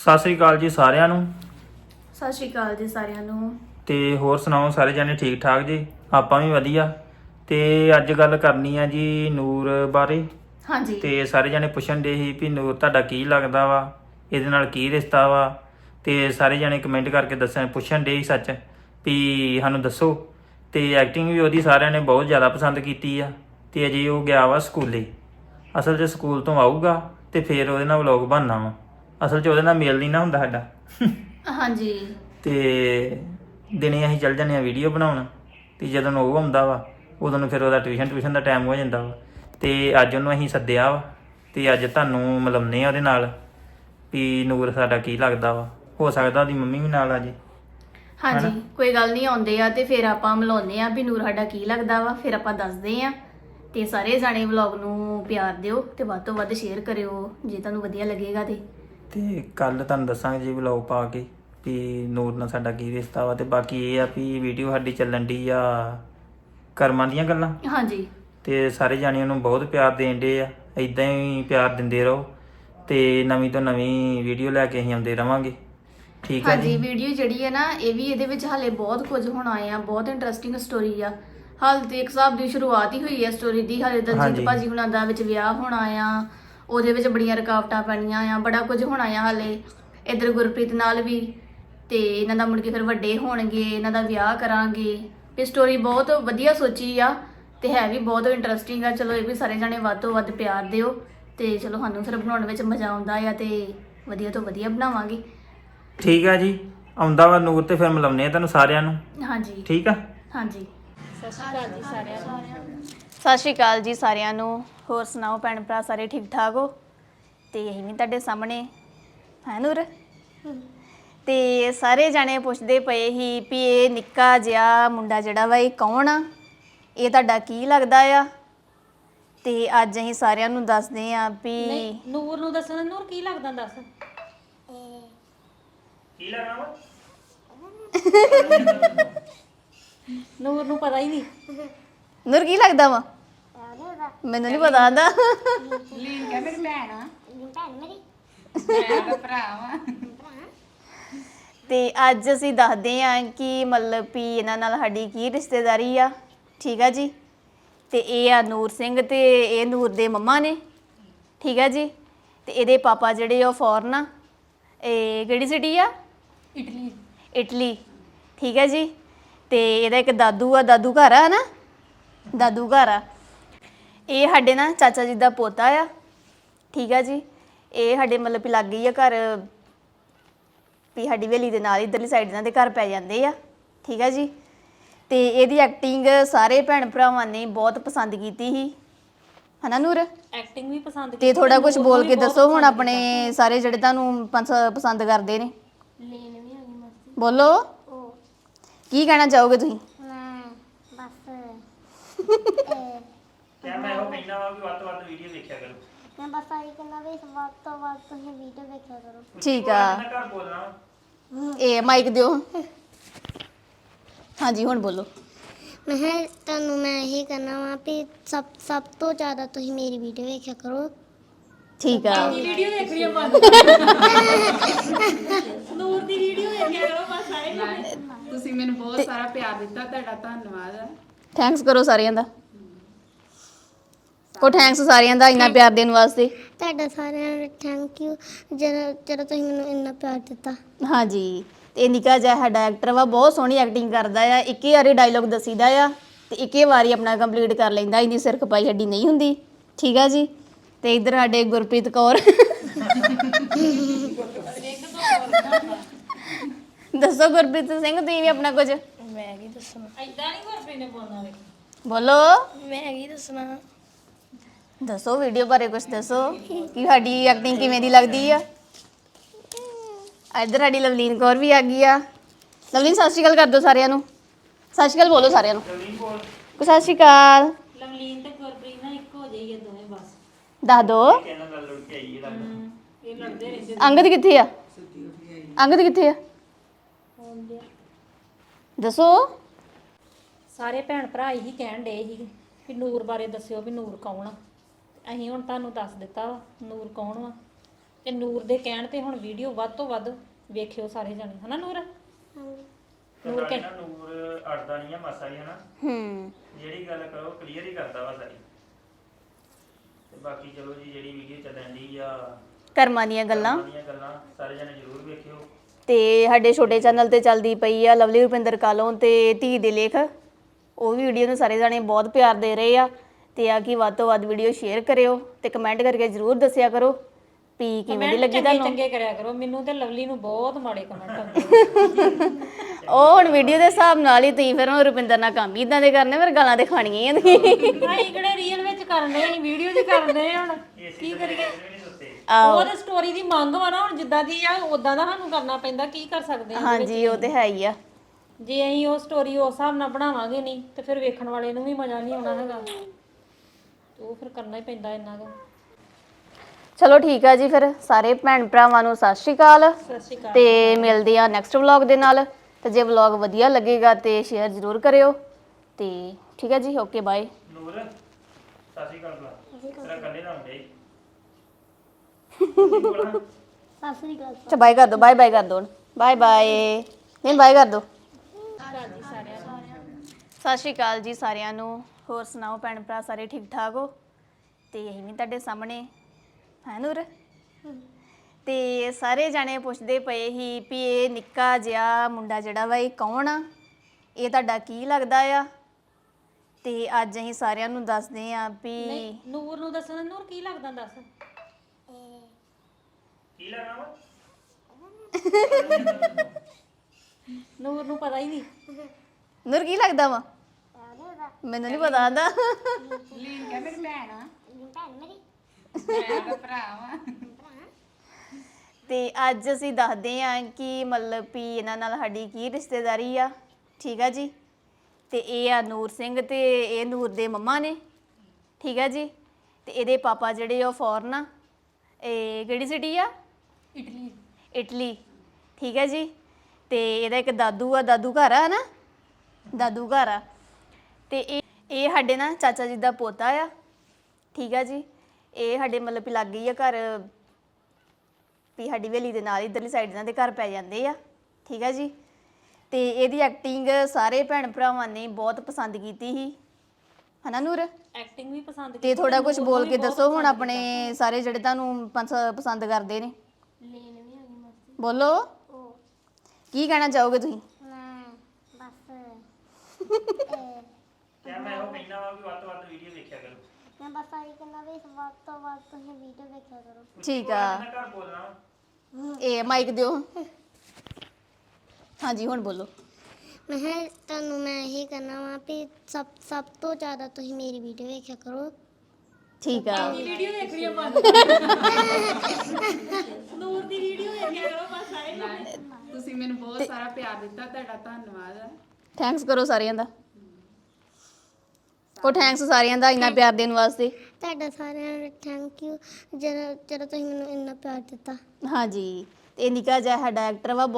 ਸਤਿ ਸ੍ਰੀ ਅਕਾਲ ਜੀ ਸਾਰਿਆਂ ਨੂੰ। ਸਤਿ ਸ਼੍ਰੀ ਅਕਾਲ ਜੀ ਸਾਰਿਆਂ ਨੂੰ। ਤੇ ਹੋਰ ਸੁਣਾਓ ਸਾਰੇ ਜਾਨੇ ਠੀਕ ਠਾਕ ਜੀ? ਆਪਾਂ ਵੀ ਵਧੀਆ। ਤੇ ਅੱਜ ਗੱਲ ਕਰਨੀ ਆ ਜੀ ਨੂਰ ਬਾਰੇ। ਹਾਂਜੀ। ਤੇ ਸਾਰੇ ਜਾਨੇ ਪੁੱਛਣ ਦੇ ਸੀ ਵੀ ਨੂਰ ਤੁਹਾਡਾ ਕੀ ਲੱਗਦਾ ਵਾ? ਇਹਦੇ ਨਾਲ ਕੀ ਰਿਸ਼ਤਾ ਵਾ? ਤੇ ਸਾਰੇ ਜਾਨੇ ਕਮੈਂਟ ਕਰਕੇ ਦੱਸਣ ਪੁੱਛਣ ਦੇ ਸੀ ਸੱਚ ਵੀ ਸਾਨੂੰ ਦੱਸੋ। ਤੇ ਐਕਟਿੰਗ ਵੀ ਉਹਦੀ ਸਾਰਿਆਂ ਨੇ ਬਹੁਤ ਜ਼ਿਆਦਾ ਪਸੰਦ ਕੀਤੀ ਆ। ਤੇ ਅਜੇ ਉਹ ਗਿਆ ਵਾ ਸਕੂਲੇ। ਅਸਲ 'ਚ ਸਕੂਲ ਤੋਂ ਆਊਗਾ ਤੇ ਫਿਰ ਉਹਦੇ ਨਾਲ ਵਲੌਗ ਬਣਨਾ ਵਾ। ਅਸਲ 'ਚ ਉਹਦੇ ਨਾਲ ਮੇਲ ਨਹੀਂ ਨਾ ਹੁੰਦਾ ਸਾਡਾ। ਹਾਂਜੀ। ਤੇ ਦਿਨੇ ਅਸੀਂ ਚੱਲ ਜਾਂਦੇ ਆ ਵੀਡੀਓ ਬਣਾਉਣ ਤੇ ਜਦੋਂ ਉਹ ਆਉਂਦਾ ਵਾ ਉਦੋਂ ਨੂੰ ਫਿਰ ਉਹਦਾ ਟਿਊਸ਼ਨ ਟਿਊਸ਼ਨ ਦਾ ਟਾਈਮ ਹੋ ਜਾਂਦਾ ਵਾ। ਤੇ ਅੱਜ ਉਹਨੂੰ ਅਸੀਂ ਸੱਦਿਆ ਵਾ ਤੇ ਅੱਜ ਤੁਹਾਨੂੰ ਮਿਲਾਉਂਦੇ ਆ ਉਹਦੇ ਨਾਲ ਵੀ ਨੂਰ ਸਾਡਾ ਕੀ ਲੱਗਦਾ ਵਾ। ਹੋ ਸਕਦਾ ਉਹਦੀ ਮੰਮੀ ਵੀ ਨਾਲ ਆ ਜੇ। ਹਾਂਜੀ ਕੋਈ ਗੱਲ ਨਹੀਂ ਆਉਂਦੇ ਆ ਤੇ ਫਿਰ ਆਪਾਂ ਮਿਲਾਉਂਦੇ ਆ ਵੀ ਨੂਰ ਸਾਡਾ ਕੀ ਲੱਗਦਾ ਵਾ ਫਿਰ ਆਪਾਂ ਦੱਸਦੇ ਆ ਤੇ ਸਾਰੇ ਜਾਣੇ ਵਲੌਗ ਨੂੰ ਪਿਆਰ ਦਿਓ ਤੇ ਵੱਧ ਤੋਂ ਵੱਧ ਸ਼ੇਅਰ ਕਰਿਓ ਜੇ ਤੁਹਾਨੂੰ ਵਧੀਆ ਲੱਗੇਗਾ ਤੇ। ਤੇ ਕੱਲ ਤੁਹਾਨੂੰ ਦੱਸਾਂਗੇ ਜੀ ਵਲੌਗ ਪਾ ਕੇ ਵੀ ਨੂਰ ਨਾਲ ਸਾਡਾ ਕੀ ਰਿਸ਼ਤਾ ਵਾ ਤੇ ਬਾਕੀ ਇਹ ਆ ਵੀ ਵੀਡੀਓ ਸਾਡੀ ਚੱਲਣ ਦੀ ਆ ਕਰਮਾਂ ਦੀਆਂ ਗੱਲਾਂ। ਹਾਂਜੀ। ਤੇ ਸਾਰੇ ਜਾਣਿਆਂ ਨੂੰ ਬਹੁਤ ਪਿਆਰ ਦੇਣ ਦੇ ਆ ਇਦਾਂ ਹੀ ਪਿਆਰ ਦਿੰਦੇ ਰਹੋ ਤੇ ਨਵੀਂ ਤੋਂ ਨਵੀਂ ਵੀਡੀਓ ਲੈ ਕੇ ਅਸੀਂ ਆਉਂਦੇ ਰਵਾਂਗੇ। ਠੀਕ ਆ ਹਾਂਜੀ ਜੀ ਵੀਡੀਓ ਜਿਹੜੀ ਹੈ ਨਾ ਇਹ ਵੀ ਇਹਦੇ ਵਿੱਚ ਹਾਲੇ ਬਹੁਤ ਕੁਝ ਹੋਣਾ ਆ ਬਹੁਤ ਇੰਟਰਸਟਿੰਗ ਸਟੋਰੀ ਆ। ਹਾਲ ਤੇ ਇੱਕ ਹਿਸਾਬ ਦੀ ਸ਼ੁਰੂਆਤ ਹੀ ਹੋਈ ਹੈ ਸਟੋਰੀ ਦੀ ਹਾਲੇ ਹਾਂਜੀ। ਦਲਜੀਤ ਭਾਜੀ ਹੁਣਾਂ ਦਾ ਵਿੱਚ ਵਿਆਹ ਹੋਣਾ ਆ। ਉਹਦੇ ਵਿੱਚ ਬੜੀਆਂ ਰੁਕਾਵਟਾਂ ਪੈਣੀਆਂ ਆ ਬੜਾ ਕੁਝ ਹੋਣਾ ਆ ਹਾਲੇ। ਇਧਰ ਗੁਰਪ੍ਰੀਤ ਨਾਲ ਵੀ ਤੇ ਇਹਨਾਂ ਦਾ ਮੁੜ ਕੇ ਫਿਰ ਵੱਡੇ ਹੋਣਗੇ ਇਹਨਾਂ ਦਾ ਵਿਆਹ ਕਰਾਂਗੇ। ਇਹ ਸਟੋਰੀ ਬਹੁਤ ਵਧੀਆ ਸੋਚੀ ਆ ਤੇ ਹੈ ਵੀ ਬਹੁਤ ਇੰਟਰਸਟਿੰਗ ਆ। ਚਲੋ ਇਹ ਵੀ ਸਾਰੇ ਜਾਣੇ ਵੱਧ ਤੋਂ ਵੱਧ ਪਿਆਰ ਦਿਓ ਤੇ ਚਲੋ ਸਾਨੂੰ ਫਿਰ ਬਣਾਉਣ ਵਿੱਚ ਮਜ਼ਾ ਆਉਂਦਾ ਆ ਤੇ ਵਧੀਆ ਤੋਂ ਵਧੀਆ ਬਣਾਵਾਂਗੇ। ਠੀਕ ਆ ਜੀ ਆਉਂਦਾ ਵਾ ਨੂਰ ਤੇ ਫਿਰ ਮਿਲਾਉਂਦੇ ਆ ਤੁਹਾਨੂੰ ਸਾਰਿਆਂ ਨੂੰ। ਹਾਂਜੀ। ਠੀਕ ਆ? ਹਾਂਜੀ। ਸਤਿ ਸ਼੍ਰੀ ਅਕਾਲ ਜੀ ਸਾਰਿਆਂ ਨੂੰ। ਸਤਿ ਸ਼੍ਰੀ ਅਕਾਲ ਜੀ ਸਾਰਿਆਂ ਨੂੰ। ਹੋਰ ਸੁਣਾਓ ਭੈਣ ਭਰਾ ਸਾਰੇ ਠੀਕ ਠਾਕ ਹੋ? ਤੇ ਅਸੀਂ ਵੀ ਤੁਹਾਡੇ ਸਾਹਮਣੇ। ਹੈ ਨੂਰ? ਤੇ ਸਾਰੇ ਜਾਣੇ ਪੁੱਛਦੇ ਪਏ ਸੀ ਵੀ ਇਹ ਨਿੱਕਾ ਜਿਹਾ ਮੁੰਡਾ ਜਿਹੜਾ ਵਾ ਇਹ ਕੌਣ ਆ? ਇਹ ਤੁਹਾਡਾ ਕੀ ਲੱਗਦਾ ਆ? ਤੇ ਅੱਜ ਅਸੀਂ ਸਾਰਿਆਂ ਨੂੰ ਦੱਸਦੇ ਆ ਵੀ ਨਹੀਂ ਨੂਰ ਨੂੰ ਦੱਸਣ। ਨੂਰ ਕੀ ਲੱਗਦਾ ਦੱਸ? ਕੀ ਲੱਗਣਾ ਵਾ? ਨੂਰ ਨੂੰ ਪਤਾ ਹੀ ਨਹੀਂ। ਨੂਰ ਕੀ ਲੱਗਦਾ ਵਾ? ਮੈਨੂੰ ਨਹੀਂ ਪਤਾ ਆਂਦਾ। ਤੇ ਅੱਜ ਅਸੀਂ ਦੱਸਦੇ ਹਾਂ ਕਿ ਮਤਲਬ ਵੀ ਇਹਨਾਂ ਨਾਲ ਸਾਡੀ ਕੀ ਰਿਸ਼ਤੇਦਾਰੀ ਆ। ਠੀਕ ਆ ਜੀ? ਤੇ ਇਹ ਆ ਨੂਰ ਸਿੰਘ ਤੇ ਇਹ ਨੂਰ ਦੇ ਮੰਮਾ ਨੇ। ਠੀਕ ਆ ਜੀ? ਤੇ ਇਹਦੇ ਪਾਪਾ ਜਿਹੜੇ ਉਹ ਫੋਰਨ ਆ। ਇਹ ਕਿਹੜੀ ਸਿਟੀ ਆ? ਇਟਲੀ। ਇਟਲੀ। ਠੀਕ ਹੈ ਜੀ? ਤੇ ਇਹਦਾ ਇੱਕ ਦਾਦੂ ਆ ਦਾਦੂ ਘਰ ਆ ਨਾ ਦਾਦੂ ਘਰ ਆ। ਇਹ ਸਾਡੇ ਨਾ ਚਾਚਾ ਜੀ ਦਾ ਪੋਤਾ ਆ। ਠੀਕ ਆ ਜੀ। ਇਹ ਸਾਡੇ ਮਤਲਬ ਵੀ ਲੱਗ ਗਈ ਆ ਘਰ। ਵੀ ਸਾਡੀ ਹਵੇਲੀ ਦੇ ਨਾਲ ਇਧਰਲੀ ਸਾਈਡ ਇਹਨਾਂ ਦੇ ਘਰ ਪੈ ਜਾਂਦੇ ਆ। ਠੀਕ ਆ ਜੀ। ਤੇ ਇਹਦੀ ਐਕਟਿੰਗ ਸਾਰੇ ਭੈਣ ਭਰਾਵਾਂ ਨੇ ਬਹੁਤ ਪਸੰਦ ਕੀਤੀ ਸੀ। ਹਨਾ ਨੂਰ? ਐਕਟਿੰਗ ਵੀ ਪਸੰਦ ਤੇ ਥੋੜਾ ਕੁਝ ਬੋਲ ਕੇ ਦੱਸੋ ਹੁਣ ਆਪਣੇ ਸਾਰੇ ਜਿਹੜੇ ਤੁਹਾਨੂੰ ਪਸ- ਪਸੰਦ ਕਰਦੇ ਨੇ। ਬੋਲੋ। ਕੀ ਕਹਿਣਾ ਚਾਹੋਗੇ ਤੁਸੀਂ? ਕਿਆ ਮੈਂ ਉਹ ਕਹਿਣਾ ਵਾ ਵੀ ਵੱਧ ਤੋਂ ਵੱਧ ਵੀਡੀਓ ਦੇਖਿਆ ਕਰੋ। ਮੈਂ ਬਸ ਆਹੀ ਕਹਿੰਦਾ ਵੀ ਵੱਧ ਤੋਂ ਵੱਧ ਤੁਸੀਂ ਵੀਡੀਓ ਦੇਖਿਆ ਕਰੋ। ਠੀਕ ਆ। ਮੈਂ ਘਰ ਬੋਲਣਾ ਵਾ। ਇਹ ਮਾਈਕ ਦਿਓ। ਹਾਂਜੀ ਹੁਣ ਬੋਲੋ। ਮੈਂ ਕਿਹਾ ਤੁਹਾਨੂੰ ਮੈਂ ਇਹੀ ਕਹਿਣਾ ਵਾ ਵੀ ਸਭ ਸਭ ਤੋਂ ਜ਼ਿਆਦਾ ਤੁਸੀਂ ਮੇਰੀ ਵੀਡੀਓ ਵੇਖਿਆ ਕਰੋ। ਠੀਕ ਆ। ਵੀਡੀਓ ਦੇਖ ਰਹੀ ਆ ਬੰਦ। ਨੂਰ ਦੀ ਵੀਡੀਓ ਦੇਖਿਆ ਕਰੋ ਬਸ ਸਾਰੇ ਜਾਣੇ ਤੁਸੀਂ ਮੈਨੂੰ ਬਹੁਤ ਸਾਰਾ ਪਿਆਰ ਦਿੱਤਾ ਤੁਹਾਡਾ ਧੰਨਵਾਦ ਆ। ਥੈਂਕਸ ਕਰੋ ਸਾਰਿਆਂ ਦਾ। ਉਹ ਥੈਂਕਸ ਸਾਰਿਆਂ ਦਾ ਇੰਨਾ ਪਿਆਰ ਦੇਣ ਵਾਸਤੇ। ਤੁਹਾਡਾ ਸਾਰਿਆਂ ਦਾ ਥੈਂਕ ਯੂ ਜਿਹੜਾ ਜਿਹੜਾ ਤੁਸੀਂ ਮੈਨੂੰ ਇੰਨਾ ਪਿਆਰ ਦਿੱਤਾ। ਹਾਂਜੀ। ਤੇ ਨਿੱਕਾ ਜਿਹਾ ਸਾਡਾ ਐਕਟਰ ਵਾ ਬਹੁਤ ਸੋਹਣੀ ਐਕਟਿੰਗ ਕਰਦਾ ਆ। ਇੱਕੇ ਵਾਰੀ ਡਾਇਲੋਗ ਦਸੀਦਾ ਆ ਤੇ ਇੱਕੇ ਵਾਰੀ ਆਪਣਾ ਕੰਪਲੀਟ ਕਰ ਲੈਂਦਾ। ਇੰਨੀ ਸਿਰ ਖਪਾਈ ਸਾਡੀ ਨਹੀਂ ਹੁੰਦੀ। ਠੀਕ ਆ ਜੀ? ਤੇ ਇਧਰ ਸਾਡੇ ਗੁਰਪ੍ਰੀਤ ਕੌਰ। ਦੱਸੋ ਗੁਰਪ੍ਰੀਤ ਸਿੰਘ ਤੁਸੀਂ ਵੀ ਆਪਣਾ ਕੁਝ? ਮੈਂ ਕੀ ਦੱਸਣਾ ਐਦਾਂ ਨਹੀਂ ਗੁਰਪ੍ਰੀਤ ਨੇ ਬੋਲਣਾ ਬੋਲੋ। ਮੈਂ ਕੀ ਦੱਸਣਾ ਦੱਸੋ ਵੀਡੀਓ ਬਾਰੇ ਕੁਝ ਦੱਸੋ ਕਿ ਸਾਡੀ ਐਕਟਿੰਗ ਕਿਵੇਂ ਦੀ ਲੱਗਦੀ ਆ? ਇੱਧਰ ਸਾਡੀ ਲਵਲੀਨ ਕੌਰ ਵੀ ਆ ਗਈ ਆ। ਲਵਲੀਨ ਸਤਿ ਸ਼੍ਰੀ ਅਕਾਲ ਕਰ ਦਿਓ ਸਾਰਿਆਂ ਨੂੰ। ਸਤਿ ਸ਼੍ਰੀ ਅਕਾਲ ਬੋਲੋ ਸਾਰਿਆਂ ਨੂੰ। ਕੋ ਸਤਿ ਸ਼੍ਰੀ ਅਕਾਲ। ਲਵਲੀਨ ਤੇ ਗੁਰਪ੍ਰੀਤ ਨਾਲ ਇੱਕ ਹੋ ਜਾਈਏ ਦੋਵੇਂ ਬਸ। ਦੱਸ ਦੋ। ਕੇ ਇਹ ਲੜਦੇ ਰਹਿੰਦੇ ਅੰਗਦ ਕਿੱਥੇ ਆ? ਅੰਗਦ ਕਿੱਥੇ ਆ? ਦੱਸੋ। ਸਾਰੇ ਭੈਣ ਭਰਾ ਇਹੀ ਕਹਿਣ ਡੇ ਸੀ ਵੀ ਨੂਰ ਬਾਰੇ ਦੱਸਿਓ ਵੀ ਨੂਰ ਕੌਣ ਆ। ਅਸੀਂ ਹੁਣ ਤੁਹਾਨੂੰ ਦੱਸ ਦਿੱਤਾ ਵਾ ਨੂਰ ਕੌਣ ਵਾ? ਤੇ ਨੂਰ ਦੇ ਕਹਿਣ ਤੇ ਹੁਣ ਵੀਡੀਓ ਵੱਧ ਤੋਂ ਵੱਧ ਵੇਖਿਓ ਸਾਰੇ ਜਣੇ ਹਨਾ ਨੂਰ? ਹਾਂਜੀ। ਨੂਰ ਕੇ ਨੂਰ ਅੜਦਾ ਨਹੀਂ ਆ ਮਾਸਾ ਹੀ ਹਨਾ ਹੂੰ। ਜਿਹੜੀ ਗੱਲ ਕਰੋ ਕਲੀਅਰ ਹੀ ਕਰਦਾ ਵਾ ਸਾਰੀ। ਤੇ ਬਾਕੀ ਚਲੋ ਜੀ ਜਿਹੜੀ ਵੀਡੀਓ ਚੱਲਣ ਦੀ ਆ ਕਰਮਾਂ ਦੀਆਂ ਗੱਲਾਂ। ਦੀਆਂ ਗੱਲਾਂ ਸਾਰੇ ਜਣੇ ਜ਼ਰੂਰ ਵੇਖਿਓ। ਤੇ ਸਾਡੇ ਛੋਟੇ ਚੈਨਲ ਤੇ ਚੱਲਦੀ ਪਈ ਆ ਲਵਲੀ ਰੁਪਿੰਦਰ ਕਾਲੋਂ ਤੇ ਧੀ ਦੇ ਲੇਖ। ਉਹ ਵੀ ਵੀਡੀਓ ਨੂੰ ਸਾਰੇ ਜਾਣੇ ਬਹੁਤ ਪਿਆਰ ਦੇ ਰਹੇ ਆ। ਤੇ ਆ ਕੀ ਵੱਧ ਤੋਂ ਵੱਧ ਵੀਡੀਓ ਸ਼ੇਅਰ ਕਰਿਓ ਤੇ ਕਮੈਂਟ ਕਰਕੇ ਜ਼ਰੂਰ ਦੱਸਿਆ ਕਰੋ ਵੀ ਕਿਵੇਂ ਦੀ ਲੱਗੀ ਚੰਗੇ ਤੁਹਾਨੂੰ। ਚੰਗੇ ਕਰਿਆ ਕਰੋ। ਮੈਨੂੰ ਤੇ ਲਵਲੀ ਨੂੰ ਬਹੁਤ ਮਾੜੇ ਕਮੈਂਟ ਆਉਂਦੇ ਉਹ ਹੁਣ ਵੀਡੀਓ ਦੇ ਹਿਸਾਬ ਨਾਲ ਹੀ ਤੁਸੀਂ ਫਿਰ ਉਹ ਰੁਪਿੰਦਰ ਨਾਲ ਕੰਮ ਹੀ ਇਦਾਂ ਦੇ ਕਰਨੇ ਫਿਰ ਗਾਲਾਂ ਤੇ ਖਾਣੀਆਂ ਹੀ ਆ ਤੁਸੀਂ। ਅਸੀਂ ਕਿਹੜੇ ਰੀਅਲ ਵਿੱਚ ਕਰਨੇ ਅਸੀਂ ਵੀਡੀਓ 'ਚ ਕਰਨੇ ਹੁਣ। ਕੀ ਕਰੀਏ? ਉਹ ਤੇ ਸਟੋਰੀ ਦੀ ਮੰਗ ਵਾ ਨਾ ਹੁਣ ਜਿੱਦਾਂ ਦੀ ਆ ਉਦਾਂ ਦਾ ਸਾਨੂੰ ਕਰਨਾ ਪੈਂਦਾ ਕੀ ਕਰ ਸਕਦੇ ਆ ਹਾਂਜੀ ਉਹ ਤੇ ਹੈ ਹੀ ਆ। ਜੇ ਅਸੀਂ ਉਹ ਸਟੋਰੀ ਉਸ ਹਿਸਾਬ ਨਾਲ ਬਣਾਵਾਂਗੇ ਨਹੀਂ ਤੇ ਫਿਰ ਵੇਖਣ ਵਾਲੇ ਨੂੰ ਵੀ ਮਜ਼ਾ ਨਹੀਂ ਆਉਣਾ ਹੈਗਾ। ਉਹ ਫਿਰ ਕਰਨਾ ਹੀ ਪੈਂਦਾ ਇੰਨਾ ਕੁ। ਚਲੋ ਠੀਕ ਆ ਜੀ ਫਿਰ ਸਾਰੇ ਭੈਣ ਭਰਾਵਾਂ ਨੂੰ ਸਤਿ ਸ਼੍ਰੀ ਅਕਾਲ। ਸਤਿ ਸ਼੍ਰੀ ਅਕਾਲ। ਤੇ ਮਿਲਦੇ ਆ ਨੈਕਸਟ ਵਲੌਗ ਦੇ ਨਾਲ। ਤੇ ਜੇ ਵਲੌਗ ਵਧੀਆ ਲੱਗੇਗਾ ਤੇ ਸ਼ੇਅਰ ਜ਼ਰੂਰ ਕਰਿਓ। ਤੇ ਠੀਕ ਹੈ ਜੀ ਓਕੇ ਬਾਏ ਨੂਰ ਸਤਿ ਸ਼੍ਰੀ ਅਕਾਲ ਤੇਰਾ ਕੱਲੇ ਨਾ ਹੁੰਦੇ। ਸਤਿ ਸ੍ਰੀ ਅਕਾਲ। ਅੱਛਾ ਬਾਏ ਕਰ ਦੋ ਬਾਏ ਬਾਏ ਕਰ ਦੋ ਬਾਏ ਬਾਏ ਨਹੀਂ ਬਾਏ ਕਰ ਦੋ। ਸਤਿ ਸ਼੍ਰੀ ਅਕਾਲ ਜੀ ਸਾਰਿਆਂ ਨੂੰ। ਹੋਰ ਸੁਣਾਓ ਭੈਣ ਭਰਾ ਸਾਰੇ ਠੀਕ ਠਾਕ ਹੋ? ਤੇ ਅਸੀਂ ਵੀ ਤੁਹਾਡੇ ਸਾਹਮਣੇ। ਹੈ ਨੂਰ? ਤੇ ਸਾਰੇ ਜਾਣੇ ਪੁੱਛਦੇ ਪਏ ਸੀ ਵੀ ਇਹ ਨਿੱਕਾ ਜਿਹਾ ਮੁੰਡਾ ਜਿਹੜਾ ਵਾ ਇਹ ਕੌਣ ਆ? ਇਹ ਤੁਹਾਡਾ ਕੀ ਲੱਗਦਾ ਆ? ਤੇ ਅੱਜ ਅਸੀਂ ਸਾਰਿਆਂ ਨੂੰ ਦੱਸਦੇ ਆ ਵੀ ਨੂਰ ਨੂੰ ਦੱਸਣ ਨੂਰ ਕੀ ਲੱਗਦਾ ਦੱਸ? ਕੀ ਵਾ? ਨੂਰ ਨੂੰ ਪਤਾ ਹੀ ਨਹੀਂ। ਨੂਰ ਕੀ ਲੱਗਦਾ ਵਾ? ਮੈਨੂੰ ਨਹੀਂ ਪਤਾ ਆਂਦਾ। ਲੀਨ ਕਿਆ ਮੇਰੀ ਭੈਣ ਆ। ਭੈਣ ਮੇਰੀ ਮੈਂ ਭਰਾ ਵਾ। ਤੇ ਅੱਜ ਅਸੀਂ ਦੱਸਦੇ ਹਾਂ ਕਿ ਮਤਲਬ ਵੀ ਇਹਨਾਂ ਨਾਲ ਸਾਡੀ ਕੀ ਰਿਸ਼ਤੇਦਾਰੀ ਆ। ਠੀਕ ਆ ਜੀ? ਤੇ ਇਹ ਆ ਨੂਰ ਸਿੰਘ ਤੇ ਇਹ ਨੂਰ ਦੇ ਮੰਮਾ ਨੇ। ਠੀਕ ਆ ਜੀ? ਤੇ ਇਹਦੇ ਪਾਪਾ ਜਿਹੜੇ ਉਹ ਫੋਰਨ ਆ। ਇਹ ਕਿਹੜੀ ਸਿਟੀ ਆ? ਇਟਲੀ। ਇਟਲੀ। ਠੀਕ ਹੈ ਜੀ? ਤੇ ਇਹਦਾ ਇੱਕ ਦਾਦੂ ਆ ਦਾਦੂ ਘਰ ਆ ਨਾ ਦਾਦੂ ਘਰ ਆ। ਤੇ ਇਹ ਇਹ ਸਾਡੇ ਨਾ ਚਾਚਾ ਜੀ ਦਾ ਪੋਤਾ ਆ। ਠੀਕ ਆ ਜੀ। ਇਹ ਸਾਡੇ ਮਤਲਬ ਵੀ ਲੱਗ ਗਈ ਆ ਘਰ। ਵੀ ਸਾਡੀ ਹਵੇਲੀ ਦੇ ਨਾਲ ਇਧਰਲੀ ਸਾਈਡ ਇਹਨਾਂ ਦੇ ਘਰ ਪੈ ਜਾਂਦੇ ਆ। ਠੀਕ ਆ ਜੀ। ਤੇ ਇਹਦੀ ਐਕਟਿੰਗ ਸਾਰੇ ਭੈਣ ਭਰਾਵਾਂ ਨੇ ਬਹੁਤ ਪਸੰਦ ਕੀਤੀ ਸੀ। ਹਨਾ ਨੂਰ? ਐਕਟਿੰਗ ਵੀ ਪਸੰਦ ਤੇ ਥੋੜਾ ਕੁਝ ਬੋਲ ਕੇ ਦੱਸੋ ਹੁਣ ਆਪਣੇ ਸਾਰੇ ਜਿਹੜੇ ਤੁਹਾਨੂੰ ਪਸ- ਪਸੰਦ ਕਰਦੇ ਨੇ। ਬੋਲੋ। ਕੀ ਕਹਿਣਾ ਚਾਹੋਗੇ ਤੁਸੀਂ? ਕਿਆ ਮੈਂ ਉਹ ਕਹਿਣਾ ਵਾ ਵੀ ਵੱਧ ਤੋਂ ਵੱਧ ਵੀਡੀਓ ਵੇਖਿਆ ਕਰੋ। ਮੈਂ ਬਸ ਆਹੀ ਕਹਿੰਦਾ ਵੀ ਵੱਧ ਤੋਂ ਵੱਧ ਤੁਸੀਂ ਵੀਡੀਓ ਦੇਖਿਆ ਕਰੋ। ਠੀਕ ਆ। ਮੈਂ ਘਰ ਬੋਲਣਾ ਵਾ। ਇਹ ਮਾਈਕ ਦਿਓ। ਹਾਂਜੀ ਹੁਣ ਬੋਲੋ। ਮੈਂ ਕਿਹਾ ਤੁਹਾਨੂੰ ਮੈਂ ਇਹੀ ਕਹਿਣਾ ਵਾ ਵੀ ਸਭ ਸਭ ਤੋਂ ਜ਼ਿਆਦਾ ਤੁਸੀਂ ਮੇਰੀ ਵੀਡੀਓ ਵੇਖਿਆ ਕਰੋ। ਠੀਕ ਆ। ਵੀਡੀਓ ਦੇਖਣੀ ਆ ਬੰਦ। ਨੂਰ ਦੀ ਵੀਡੀਓ ਵੇਖਿਆ ਕਰੋ ਬਸ ਸਾਰੇ ਤੁਸੀਂ ਮੈਨੂੰ ਬਹੁਤ ਸਾਰਾ ਪਿਆਰ ਦਿੱਤਾ ਤੁਹਾਡਾ ਧੰਨਵਾਦ ਆ। ਥੈਂਕਸ ਕਰੋ ਸਾਰਿਆਂ ਦਾ। ਕੋ ਥੈਂਕਸ ਸਾਰਿਆਂ ਦਾ ਇੰਨਾ ਪਿਆਰ ਦੇਣ ਵਾਸਤੇ। ਤੁਹਾਡਾ ਸਾਰਿਆਂ ਦਾ ਥੈਂਕ ਯੂ ਜਿਹੜਾ ਜਿਹੜਾ ਤੁਸੀਂ ਮੈਨੂੰ ਇੰਨਾ ਪਿਆਰ ਦਿੱਤਾ। ਹਾਂਜੀ। ਤੇ ਨਿੱਕਾ ਜਿਹਾ ਸਾਡਾ ਐਕਟਰ ਵਾ